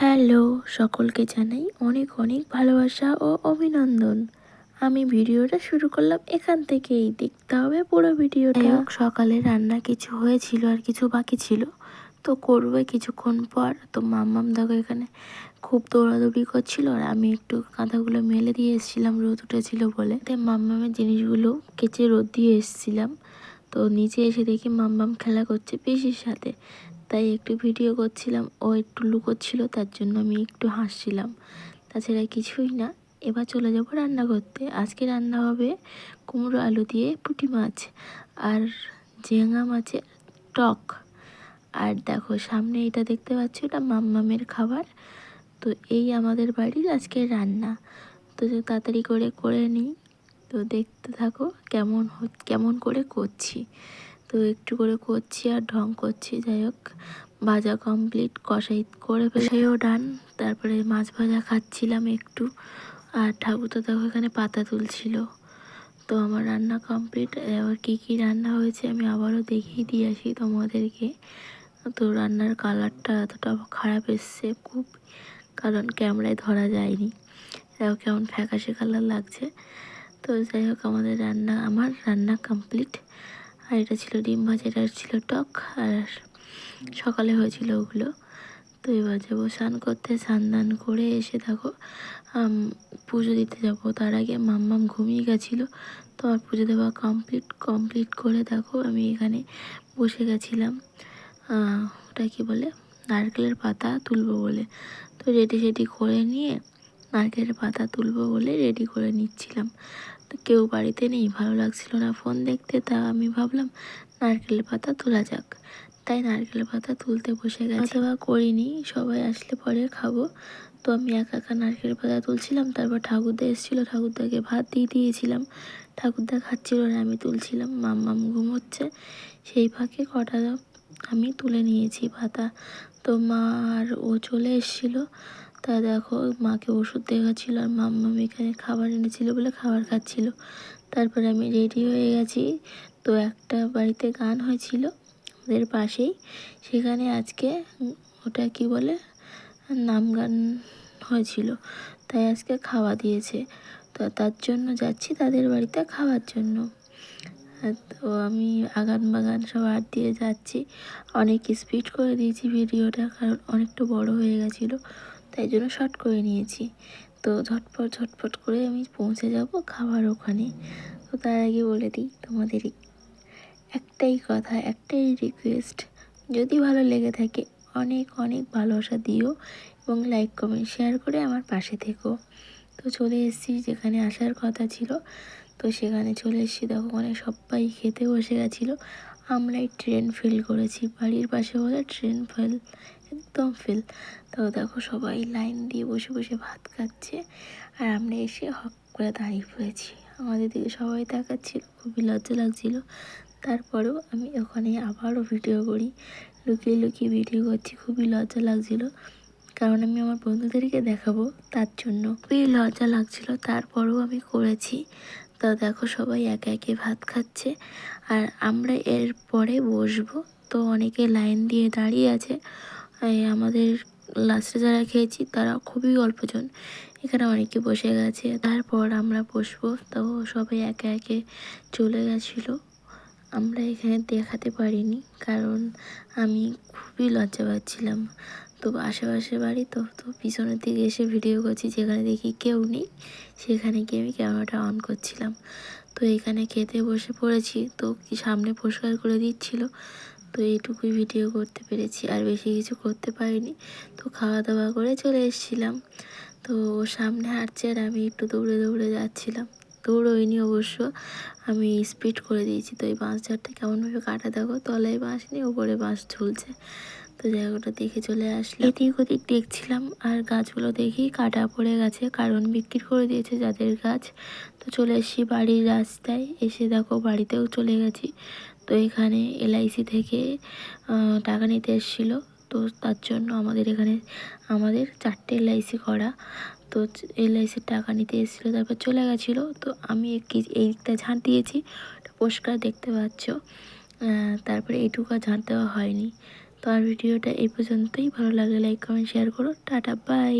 Hello, সকলকে জানাই অনেক অনেক ভালোবাসা ও অভিনন্দন। আমি ভিডিওটা শুরু করলাম এখান থেকেই। দেখতে হবে পুরো ভিডিওটা। সকালে রান্না কিছু হয়েছিল আর কিছু বাকি ছিল। তো করবে কিছুক্ষণ পর। তো মাম্মাম দেখো এখানে খুব দৌড়াদৌড়ি করছিল আর আমি একটু কাঁথাগুলো মেলে দিয়ে এসেছিলাম, রোদ উঠেছিল বলে। তাই মাম্মামের জিনিসগুলো কেচে রোদ দিয়ে এসেছিলাম। তো নিচে এসে দেখি মাম্মাম খেলা করছে পিসির সাথে। তাই একটু ভিডিও করছিলাম, ও একটু লুকোচ্ছিল, তার জন্য আমি একটু হাসছিলাম। তাছাড়া কিছুই না, এবার চলে যাব রান্না করতে। আজকে রান্না হবে কুমড়ো আলু দিয়ে পুঁটি মাছ আর ঝেঙা মাছের টক। আর দেখো, সামনে এটা দেখতে পাচ্ছ, এটা মাম্মামের খাবার। তো এই আমাদের বাড়ির আজকে রান্না। তো তাড়াতাড়ি করে করে নিই। তো দেখতে থাকো কেমন কেমন করে করছি। তো একটু করে করছি আর ঢং করছি, যাই হোক। ভাজা কমপ্লিট কষাই করে সেও ডান। তারপরে মাছ ভাজা খাচ্ছিলাম একটু। আর ঠাকুর তো দেখো এখানে পাতা তুলছিল। তো আমার রান্না কমপ্লিট এবার কী কী রান্না হয়েছে আমি আবারও দেখিয়ে দিয়ে আসি তোমাদেরকে। তো রান্নার কালারটা এতটা খারাপ এসছে খুব, কারণ ক্যামেরায় ধরা যায়নি। দেখো কেমন ফ্যাকাশে কালার লাগছে। তো যাই হোক, আমাদের রান্না, আমার রান্না কমপ্লিট আর এটা ছিল ডিম ভাজা এটা ছিল টক আর সকালে হয়েছিল ওগুলো। তো এবার যাব স্নান করতে স্নান দান করে এসে আম, পুজো দিতে যাব। তার আগে মাম্মাম ঘুমিয়ে গেছিল তো আমার পুজো দেওয়া কমপ্লিট কমপ্লিট করে দেখো আমি এখানে বসে গেছিলাম। ওটা কি বলে? নারকেলের পাতা তুলবো বলে। তো রেডি সেডি করে নিয়ে নারকেলের পাতা তুলবো বলে রেডি করে নিচ্ছিলাম। কেউ বাড়িতে নেই, ভালো লাগছিল না ফোন দেখতে, তা আমি ভাবলাম নারকেলের পাতা তোলা যাক। তাই নারকেলের পাতা তুলতে বসে গেছি। অথবা করিনি, সবাই আসলে পরে খাব। তো আমি একা একা নারকেল পাতা তুলছিলাম, তারপর ঠাকুরদা এসেছিল, ঠাকুরদাকে ভাত দিয়ে দিয়েছিলাম। ঠাকুরদা খাচ্ছিল না, আমি তুলছিলাম মাম মাম্মাম ঘুমোচ্ছে সেই ফাঁকে কটা আমি তুলে নিয়েছি পাতা। তো মা আর ও চলে এসেছিল তা দেখো, মাকে ওষুধ দেখাচ্ছিল আর মাম্মাম এখানে খাবার এনেছিল বলে খাবার খাচ্ছিল। তারপরে আমি রেডি হয়ে গেছি। তো একটা বাড়িতে গান হয়েছিল আমাদের পাশেই। সেখানে আজকে ওটা কি বলে, নাম গান হয়েছিল। তাই আজকে খাওয়া দিয়েছে। তো তার জন্য যাচ্ছি তাদের বাড়িতে খাওয়ার জন্য। তো আমি আগান বাগান সব হাত দিয়ে যাচ্ছি। অনেক স্পিড করে দিয়েছি ভিডিওটা কারণ অনেকটা বড় হয়ে গেছিল। তাই জন্য শর্ট করে নিয়েছি। তো ঝটপট ঝটপট করে আমি পৌঁছে যাব খাবার ওখানে। তো তার আগে বলে দিই, তোমাদের একটাই কথা, একটাই রিকোয়েস্ট যদি ভালো লেগে থাকে, অনেক অনেক ভালোবাসা দিও এবং লাইক কমেন্ট শেয়ার করে আমার পাশে থেকো। তো চলে এসেছি যেখানে আসার কথা ছিল। তো সেখানে চলে এসেছি, দেখো মানে সবাই খেতে বসে গেছিল। আমরাই ট্রেন ফেল করেছি। বাড়ির পাশে বলে ট্রেন ফেল একদম ফেল তো দেখো সবাই লাইন দিয়ে বসে বসে ভাত খাচ্ছে আর আমরা এসে হক করে দাঁড়িয়ে পড়েছি। আমাদের দিকে সবাই তাকাচ্ছিল, খুবই লজ্জা লাগছিল। তারপরেও আমি ওখানে আবারও ভিডিও করি, লুকিয়ে লুকিয়ে ভিডিও করছি, খুবই লজ্জা লাগছিল। কারণ আমি আমার বন্ধুদেরকে দেখাবো তার জন্য। খুবই লজ্জা লাগছিল, তারপরেও আমি করেছি। তো দেখো সবাই একে একে ভাত খাচ্ছে। আর আমরা এর পরে বসবো। তো অনেকে লাইন দিয়ে দাঁড়িয়ে আছে। আমাদের লাস্টে যারা খেয়েছি, তারা খুবই অল্পজন এখানে অনেকে বসে গেছে। তারপর আমরা বসবো। তো সবাই একে একে চলে গেছিল। আমরা এখানে দেখাতে পারিনি, কারণ আমি খুবই লজ্জা পাচ্ছিলাম। তো আশেপাশে বাড়ি তো তো পিছনের দিকে এসে ভিডিও করছি, যেখানে দেখি কেউ নেই, সেখানে গিয়ে আমি ক্যামেরাটা অন করছিলাম। তো এখানে খেতে বসে পড়েছি, তো কি সামনে পরিষ্কার করে দিচ্ছিল, তো এইটুকুই ভিডিও করতে পেরেছি, আর বেশি কিছু করতে পারিনি। তো খাওয়া দাওয়া করে চলে এসেছিলাম। তো সামনে হাঁটছে আর আমি একটু দৌড়ে দৌড়ে যাচ্ছিলাম। দৌড়োইনি অবশ্য। আমি স্পিড করে দিয়েছি, তো এই বাঁশ ঝাড়টা কেমনভাবে কাটা দেখো? তলায় বাঁশ নেই ওপরে বাঁশ ঝুলছে। তো জায়গাটা দেখে চলে আসলাম। এদিক ওদিক দেখছিলাম, আর গাছগুলো দেখি কাটা পড়ে গেছে, কারণ বিক্রি করে দিয়েছে যাদের গাছ। তো চলে এসেছি বাড়ির রাস্তায়, এসে দেখো বাড়িতেও চলে গেছি। তো এখানে এলআইসি থেকে টাকা নিতে এসেছিল। তো তার জন্য আমাদের এখানে, আমাদের চারটে এলআইসি করা। তো এলআইসির টাকা নিতে এসেছিল, তারপর চলে গেছিল। তো আমি এই দিকটা ঝাঁট দিয়েছি পরিষ্কার দেখতে পাচ্ছ। তারপরে এইটুকু ঝাঁট দেওয়া হয়নি। তো তো আর ভিডিওটা এই পর্যন্তই। ভালো লাগলে লাইক কমেন্ট শেয়ার করো। Tata bye